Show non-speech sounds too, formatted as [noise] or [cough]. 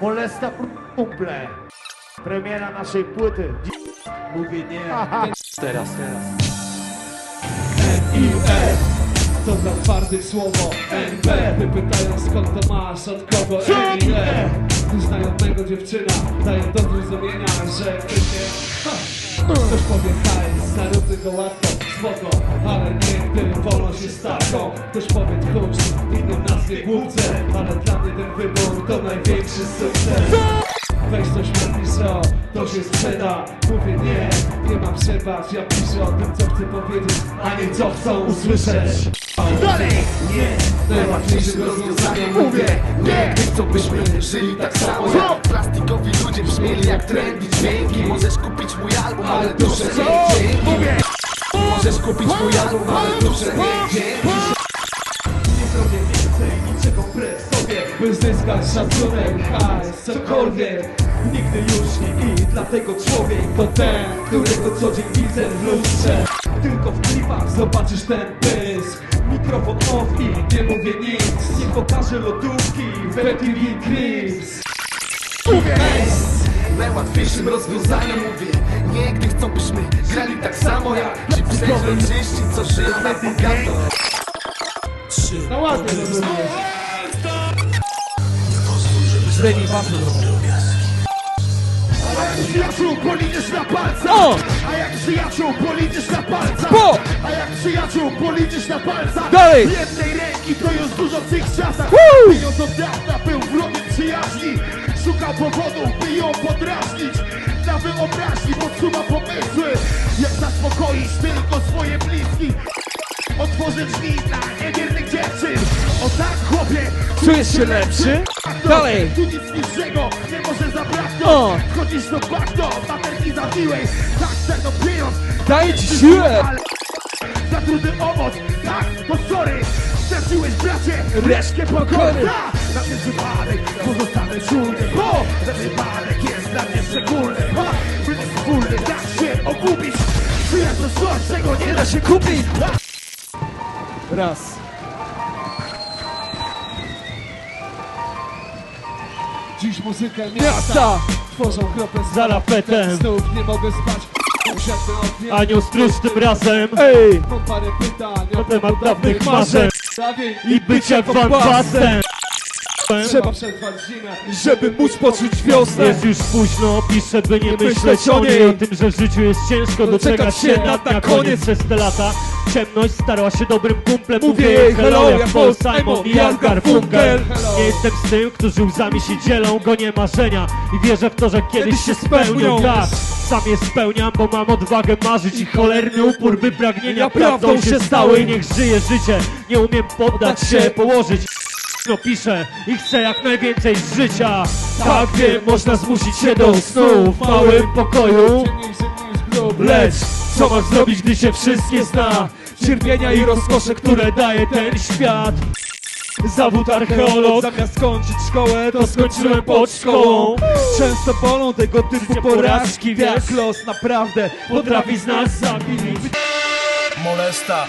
Molesta kumple. Premiera naszej płyty. Mówię nie. [laughs] Teraz, teraz. I-E To za twarde słowo NB Wypytają skąd to masz, od kogo N-I-E Znajomego dziewczyna dają do zrozumienia, że ty się ha, Ktoś powie hajs, zarób go łatwo, spoko Ale nigdy wolno się stawką Ktoś powie tchórz, innym nazwie głupce Ale dla największy sukces Weź coś napisz o, to się sprzeda. Mówię nie, nie mam przebacz Ja piszę o tym, co chcę powiedzieć A nie co chcą usłyszeć. Dalej! Nie, najważniejszym rozwiązaniem mówię Nie, nie chcą byśmy żyli tak samo Co? jak plastikowi ludzie brzmieli jak trendy dźwięki. Możesz kupić mój album, ale duszę nie dzięki! Możesz kupić mój album, ale duszę nie dzięki sobie By zyskać szacunek, hajs, cokolwiek. Nigdy już nie i dlatego człowiek to ten Którego co dzień widzę w lustrze. Tylko w klipach zobaczysz ten pysk. Mikrofon off i nie mówię nic Nie pokażę lodówki w MTV Crips Najłatwiejszym rozwiązaniem mówię Nie, gdy chcą byśmy grali tak samo jak Ci przejrzyści, co żyją na bogato No ładnie rozumiem A jak przyjaciół policzysz na palcach! O! A jak przyjaciół policzysz na palcach! Po! A jak przyjaciół policzysz na palcach! Dalej! Jednej ręki to już dużo w tych czasach! Woo! Pieniądz od dawna był wrogiem przyjaźni! Szukał powodów, by ją podrażnić! Na wyobraźni podsuwa pomysły! Jak zaspokoić tylko swoje bliskich! Otworzę drzwi dla niewiernych dziewczyn! O tak, chłopie! Czujesz się lepszy? Dalej! Tu nic niższego nie może zabraknąć! O! Wchodzisz do bagno, baterki zabiłeś! Tak, tego pieniądz! Daję ci siłę! Za trudny owoc, tak, to sorry Straciłeś bracie resztkę pokory Tak, na ten wypadek pozostanę czujny Bo ten wypadek jest dla mnie szczególny Ha, by wspólny da się okupić Przyjaźń to coś, czego nie da się kupić Raz. Dziś muzykę miasta! Tworzą kropę z Za lapetem. Znów nie mogę spać Anioł stróż tym razem Ej! Mam parę pytań na temat dawnych marzeń i bycia kwampasem. Trzeba przetrwać zimę Żeby móc poczuć wiosnę! Jest już późno, piszę by nie Nie myśleć o niej. O tym, że w życiu jest ciężko doczekać się na dnia koniec przez te lata Ciemność starła się dobrym kumplem Mówię jej hello, jak Paul Simon i Jan Garfunkel. Nie jestem z tym, którzy łzami się dzielą Gonię marzenia i wierzę w to, że kiedyś się spełnią. Tak, sam je spełniam, bo mam odwagę marzyć I cholerny upór, by pragnienia prawdą się stały niech żyje życie, nie umiem poddać się, położyć. No piszę i chcę jak najwięcej z życia. Tak wiem, można zmusić się do snu w małym pokoju. Lecz co masz zrobić, gdy się wszystkie zna Cierpienia i rozkosze, które daje ten świat. Zawód archeolog. Zamiast skończyć szkołę, to skończyłem pod szkołą. Często bolą tego typu porażki, wiesz. Los naprawdę Potrafi z nas zabić Molesta